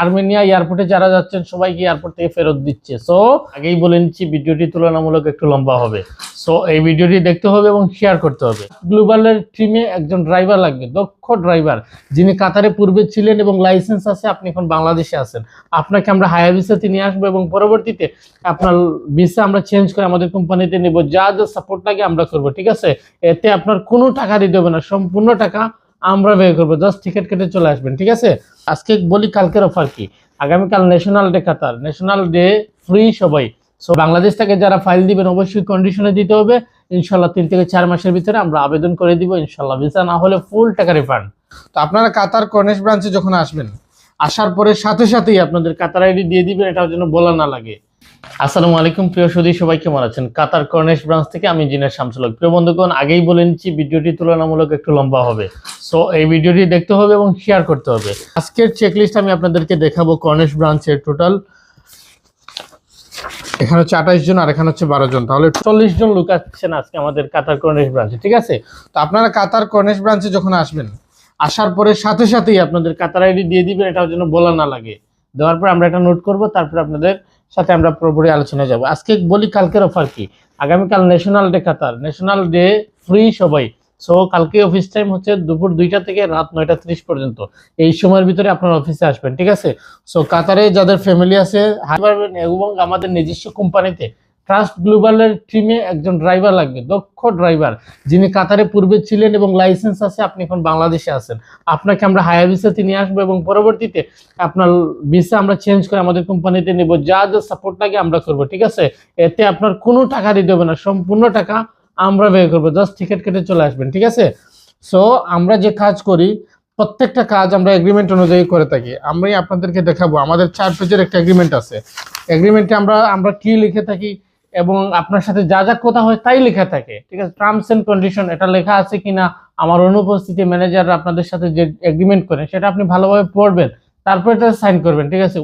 Armenia এয়ারপোর্টে যারা যাচ্ছেন, সবাইকে এয়ারপোর্ট থেকে ফেরত দিচ্ছে। সো আগেই বলে নিচ্ছি, ভিডিওটি তুলনামূলক একটু লম্বা হবে। সো এই ভিডিওটি দেখতে হবে এবং শেয়ার করতে হবে। গ্লোবালের টিমে একজন ড্রাইভার লাগবে, দক্ষ ড্রাইভার যিনি কাতারে পূর্বে ছিলেন এবং লাইসেন্স আছে, আপনি এখন বাংলাদেশে আছেন। আপনাকে আমরা হায়ার ভিসাতে নিয়ে আসব এবং পরবর্তীতে আপনার ভিসা আমরা চেঞ্জ করে আমাদের কোম্পানিতে নিব। যা যা সাপোর্ট লাগে আমরা করব, ঠিক আছে? এতে আপনার কোনো টাকা দিতে হবে না, সম্পূর্ণ টাকা আমরা ব্যয় করব। জাস্ট টিকিট কেটে চলে আসবেন, ঠিক আছে? আজকে বলি কালকের অফার কি? আগামীকাল national day Qatar national day free সবাই। সো বাংলাদেশ থেকে যারা ফাইল দিবেন অবশ্যই কন্ডিশনে দিতে হবে। ইনশাল্লাহ তিন থেকে চার মাসের ভিতরে আমরা আবেদন করে দিব ইনশাল্লাহ ভিসা না হলে ফুল টাকা রিফান্ড তো আপনারা কাতার কর্নেশ ব্রাঞ্চে যখন আসবেন আসার পরে সাথে সাথেই আপনাদের কাতার আইডি দিয়ে দিবেন এটার জন্য বলা না লাগে। আসসালামু আলাইকুম প্রিয় সুদী সবাই কেমন আছেন? কাতার কর্নেশ ব্রাঞ্চ থেকে আমি জিনের শামসুলক প্রিয় বন্ধুগণ আগেই বলে নিচ্ছি ভিডিওটি তুলনামূলক একটু লম্বা হবে। সো এই ভিডিওটি দেখতে হবে এবং শেয়ার করতে হবে। আজকের চেকলিস্ট আমি আপনাদেরকে দেখাবো কর্নেশ ব্রাঞ্চের টোটাল এখানে হচ্ছে আঠাইশ জন আর এখানে হচ্ছে বারো জন। তাহলে চল্লিশ জন লোক আসছেন আজকে আমাদের কাতার কর্নেশ ব্রাঞ্চে ঠিক আছে? তো আপনারা কাতার কর্নেশ ব্রাঞ্চে যখন আসবেন, আসার পরে সাথে সাথেই আপনাদের কাতার আইডি দিয়ে দিবেন এটার জন্য বলা না লাগে। দেওয়ার পর আমরা এটা নোট করব, তারপর আপনাদের সাথে আমরা পুরোপুরি আলোচনায় যাব। আজকে বলি কালকের অফার কি? আগামীকাল national day Qatar national day free সবাই। সো কালকে অফিস টাইম হচ্ছে দুপুর দুইটা থেকে রাত নয়টা ত্রিশ পর্যন্ত। এই সময়ের ভিতরে আপনার অফিসে আসবেন, ঠিক আছে? সো কাতারে যাদের ফ্যামিলি আছে পারবেন এবং আমাদের নিজস্ব কোম্পানিতে ট্রাস্ট গ্লোবালের টিমে একজন ড্রাইভার লাগবে, দক্ষ ড্রাইভার যিনি কাতারে পূর্বে ছিলেন এবং লাইসেন্স আছে, আপনি এখন বাংলাদেশে আছেন। আপনাকে আমরা হায়ার ভিসাতে নিয়ে আসব এবং পরবর্তীতে আপনার ভিসা আমরা চেঞ্জ করে আমাদের কোম্পানিতে নেব। যা যা সাপোর্ট লাগে আমরা করব, ঠিক আছে? এতে আপনার কোনো টাকা দিতে হবে না, সম্পূর্ণ টাকা আমরা ব্যয় করব। জাস্ট টিকিট কেটে চলে আসবেন, ঠিক আছে? সো আমরা যে কাজ করি, প্রত্যেকটা কাজ আমরা এগ্রিমেন্ট অনুযায়ী করে থাকি। আমি আপনাদেরকে দেখাবো, আমাদের চার পেজের একটা এগ্রিমেন্ট আছে। এগ্রিমেন্টে আমরা আমরা কি লিখে থাকি এবং আপনার সাথে যা যা কথা হয় তাই লেখা থাকে, ঠিক আছে? টার্মস এন্ড কন্ডিশন এটা লেখা আছে কিনা, আমার অনুপস্থিতি ম্যানেজার আপনাদের সাথে যে এগ্রিমেন্ট করেন সেটা আপনি ভালোভাবে পড়বেন, তারপর এটা সাইন করবেন, ঠিক আছে?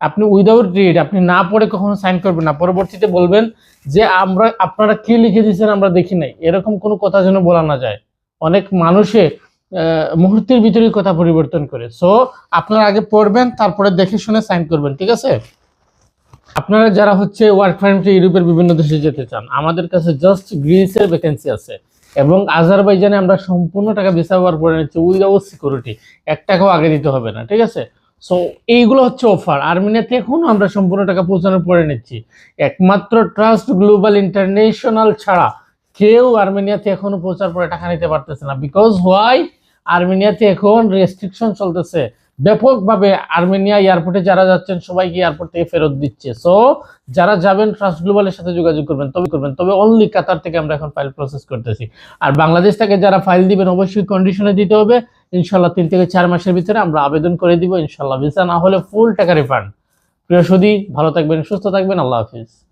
আপনি উইদাউট রিড আপনি না পড়ে কখনো সাইন করবেন না। পরবর্তীতে বলবেন যে, আমরা, আপনারা কি লিখে দিয়েছেন আমরা দেখি নাই। এরকম কোনো কথা যেন বলা না যায়। অনেক মানুষে মুহূর্তের ভিতরে কথা পরিবর্তন করে। সো আপনারা আগে পড়বেন, তারপরে দেখে শুনে সাইন করবেন, ঠিক আছে? আপনারা যারা হচ্ছে ওয়ার্ক পারমিটে ইউরোপের বিভিন্ন দেশে যেতে চান, আমাদের কাছে জাস্ট গ্রিসের ভ্যাকেন্সি আছে। এবং আজারবাইজানে আমরা সম্পূর্ণ টাকা ভিসা ব্যবহার করে নিচ্ছি উইদাউট সিকিউরিটি এক টাকাও আগে দিতে হবে না, ঠিক আছে? সো এইগুলো হচ্ছে অফার আর্মেনিয়াতে এখনও আমরা সম্পূর্ণ টাকা পৌঁছানোর পরে নিচ্ছি। একমাত্র ট্রাস্ট গ্লোবাল ইন্টারন্যাশনাল ছাড়া কেউ আর্মেনিয়াতে এখনও পৌঁছার পরে টাকা নিতে পারতেছে না। বিকজ হোয়াই আর্মেনিয়াতে এখন রেস্ট্রিকশন চলতেছে। ব্যাপকভাবে আর্মেনিয়া এয়ারপোর্টে যারা যাচ্ছেন, সবাইকে এয়ারপোর্ট থেকে ফেরত দিচ্ছে। সো যারা যাবেন ট্রাস্ট গ্লোবালের সাথে যোগাযোগ করবেন, তবে করবেন। তবে অনলি কাতার থেকে আমরা এখন ফাইল প্রসেস করতেছি। আর বাংলাদেশ থেকে যারা ফাইল দিবেন, অবশ্যই কন্ডিশনে দিতে হবে। ইনশাল্লাহ তিন থেকে চার মাসের ভিতরে আমরা আবেদন করে দিব ইনশাল্লাহ ভিসা না হলে ফুল টাকা রিফান্ড প্রিয় সুদী ভালো থাকবেন, সুস্থ থাকবেন। আল্লাহ হাফিজ।